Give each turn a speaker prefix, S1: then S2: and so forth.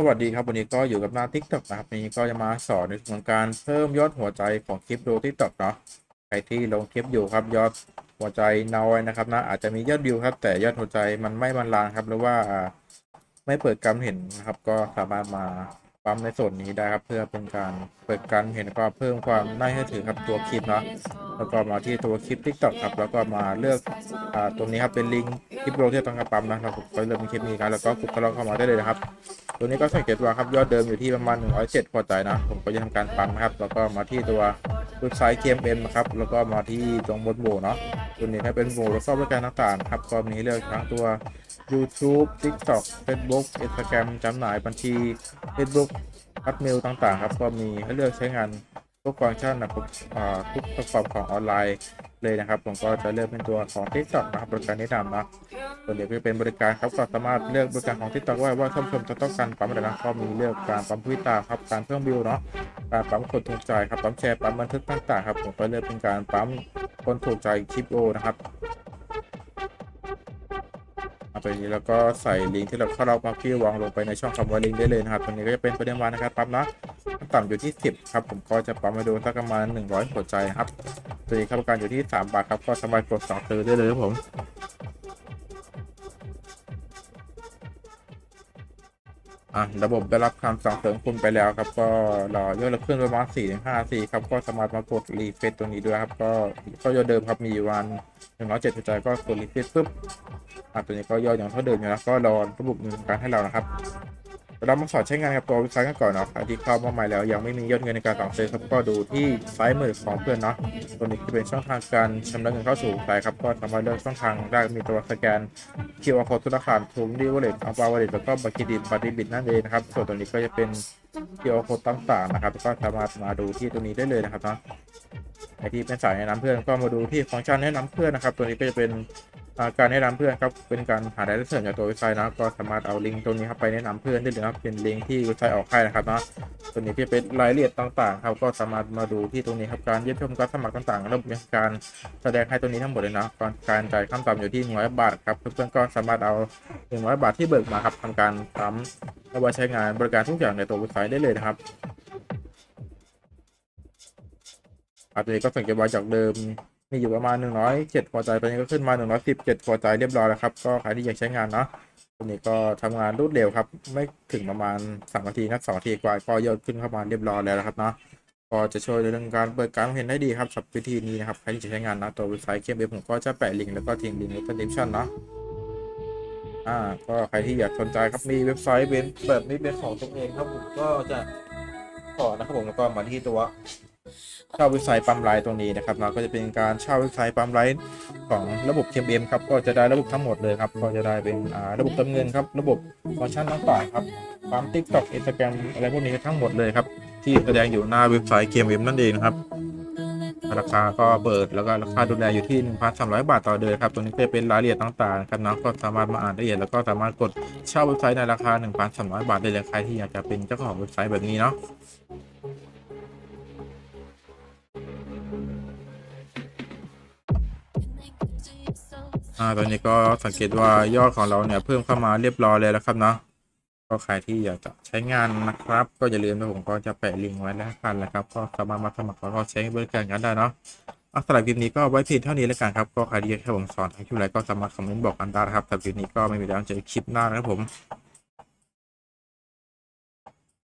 S1: สวัสดีครับวันนี้ก็อยู่กับหน้า TikTok นะครับวันนี้ก็จะมาสอนในส่วนของการเพิ่มยอดหัวใจของคลิปดู TikTok เนาะใครที่ลงคลิปอยู่ครับยอดหัวใจน้อยนะครับนะอาจจะมียอดวิวครับ แต่ยอดหัวใจมันไม่บรรลานครับหรือว่าอ่าไม่เปิดการเห็นนะครับ ก็สามารถมา ปั๊มในส่วนนี้ได้ครับเพื่อเป็นการเปิดการเห็นแล้วก็เพิ่มความน่าเชื่อถือครับตัวคลิปเนาะแล้วก็มาที่ตัวคลิป TikTok ครับแล้วก็มาเลือกอ่าตรงนี้ครับเป็นลิงก์คลิปโรที่ต้องการปั๊มนะครับผมก็เลือกเป็นคลิปนี้ครับแล้วก็กดเข้าเข้ามาได้เลยนะครับตัวนี้ก็สังเกตว่าครับยอดเดิมอยู่ที่ประมาณ 107พอใจนะผมก็จะทำการปั๊มนะครับแล้วก็มาที่ตัวเว็บไซต์ KMM นะครับแล้วก็มาที่ตรงบนโบเนาะตัวนี้ถ้าเป็นโบแล้วก็บริการต่างๆครับก็มีเลือกทั้งตัว YouTube TikTok Facebook Instagram จำหน่ายบัญชี Facebook พัดเมลต่าง ๆ ครับ ก็มีให้เลือกใช้งานทุกฟังก์ชันนะครับทุกแพลตฟอร์มของออนไลน์เลยนะครับ ผมก็จะเลือกเป็นตัวของ TikTok นะครับบริการแนะนำนะส่วนเดี๋ยวก็เป็นบริการครับก็สามารถเลือกบริการของทิกตอกว่าว่าท่านผู้ชมจะต้องการปั๊มอะไรนะก็มีเลือกการปั๊มพิตาครับการเพิ่มวิวเนาะการปั๊มคนถูกใจครับปั๊มแชร์ปั๊มบันทึกต่างๆครับผมก็เลือกเป็นการปั๊มคนถูกใจคลิปโอนะครับ ไปนี้แล้วก็ใส่ลิงก์ที่เราเข้าเรามาพี่วางลงไปในช่องคำว่าลิงก์ได้เลยนะครับตัวนี้ก็จะเป็นประเด็นวันนะครับปั๊มนะต่ำอยู่ที่ 10 ครับ ผมก็จะปั๊มมาดูสักประมาณ 100หัวใจครับตัวนี้ครับประกันอยู่ที่ 3 บาทครับก็สามารถกดสั่งซื้อได้เลยครับผมอะระบบได้รับคำสั่งเสริมคุณไปแล้วครับ ก็รอยอดละขึ้นประมาณ4ถึง5สี่ครับ ก็สามารถมากดรีเฟซตัวนี้ด้วยครับ ก็ก็ยอดเดิมครับมีวันหนึ่งร้อยเจ็ดหัวใจก็กดรีเฟซปุ๊บ อะตัวนี้ก็ยอดอย่างเท่าเดิมอยู่นะก็รอระบบเนินการให้เรานะครับเรามาสอนใช้งานกับตัวเว็บไซต์กันก่อนเนาะใครที่เข้ามาใหม่แล้วยังไม่มียอดเงินในการสั่งซื้อครับก็ดูที่ซ้ายมือของเพื่อนเนาะตัวนี้จะเป็นช่องทางการชำระเงินเข้าสู่สายครับก็สามารถเลือกช่องทางได้มีตัวสแกน QR code ธนาคารทูมดีวอลเล็ตอัลฟาวอลเล็ตแล้วก็บัตรเครดิตบัตรเดบิตนั่นเองนะครับส่วนตัวนี้ก็จะเป็น QR code ต่างๆนะครับก็สามารถมาดูที่ตัวนี้ได้เลยนะครับเนาะใครที่เป็นสายแนะนำเพื่อนก็มาดูที่ฟังก์ชันแนะนำเพื่อนนะครับ ตัวนี้ก็จะเป็น การแนะนำเพื่อนครับเป็นการหารายได้เสริมจากตัวเว็บไซต์นะก็สามารถเอาลิงก์ตรงนี้ครับไปแนะนำเพื่อนได้เลยครับเป็นลิงก์ที่เว็บไซต์ออกให้นะครับนะตัวนี้ก็จะเป็นรายละเอียดต่างๆครับก็สามารถมาดูที่ตรงนี้ครับการเยี่ยมชมการสมัครต่างๆระบบการแสดงให้ตัวนี้ทั้งหมดเลยนะการการจ่ายขั้นต่ำอยู่ที่100บาทครับเพื่อนๆก็สามารถเอา100บาทที่เบิกมาครับทำการปั๊มเอาไว้ใช้งานบริการทุกอย่างในตัวเว็บไซต์ได้เลยนะครับอันนี้ก็สังเกตว่าจากเดิม มีอยู่ประมาณ 107พอใจตอนนี้ก็ขึ้นมา 117พอใจเรียบร้อยแล้วครับ ก็ใครที่อยากใช้งานเนาะตัวนี้ก็ทำงานรวดเร็วครับ ไม่ถึงประมาณ3นาทีนะ2นาทีกว่าก็ยอดขึ้นเข้ามาเรียบร้อยแล้วนะครับเนาะก็จะช่วยในเรื่องการเปิดการเห็นได้ดีครับสำหรับวิธีนี้นะครับใครที่จะใช้งานนะตัวเว็บไซต์เคมเผมก็จะแปะลิงก์แล้วก็ทิ้งลิงก์ใต้ดีสคริปชั่นเนาะอ่าก็ใครที่อยากสนใจครับมีเว็บไซต์เป็นแบบนี้เป็นของตัวเองครับผมก็จะขอนะครับผมแล้วก็มาที่ตัว เช่าเว็บไซต์ปั๊มไลน์ตรงนี้นะครับเราก็จะเป็นการเช่าเว็บไซต์ปั๊มไลน์ของระบบ KMM ครับก็จะได้ระบบทั้งหมดเลยครับก็จะได้เป็นระบบเติมเงินครับระบบฟังก์ชันต่างๆครับปั๊ม TikTok Instagram อะไรพวกนี้ทั้งหมดเลยครับที่แสดงอยู่หน้าเว็บไซต์ KMM นั่นเองนะครับราคาก็เปิดแล้วก็ราคาดูแลอยู่ที่ 1,300 บาทต่อเดือนครับตัวนี้จะเป็นรายละเอียดต่างๆครับนะก็สามารถมาอ่านรายละเอียดแล้วก็สามารถกดเช่าเว็บไซต์ในราคา 1,300 บาทได้เลยใครที่อยากจะเป็นเจ้าของเว็บไซต์แบบนี้เนาะ อ่าตอนนี้ก็สังเกตว่ายอดของเราเนี่ยเพิ่มเข้ามาเรียบร้อยเลยแล้วครับเนาะก็ใครที่อยากจะใช้งานนะครับ ก็อย่าลืมนะผมก็จะแปะลิงก์ไว้แล้วกันนะครับ ก็สามารถมาสมัครแล้วก็ใช้บริการกันได้เนาะอาสำหรับคลิปนี้ก็ไว้เพียงเท่านี้แล้วกันครับก็ใครที่อยากให้ผมสอนทางคลิปอะไรก็สามารถคอมเมนต์บอกกันได้นะครับสำหรับคลิปนี้ก็ไม่มีแล้วเจอคลิปหน้านะครับผม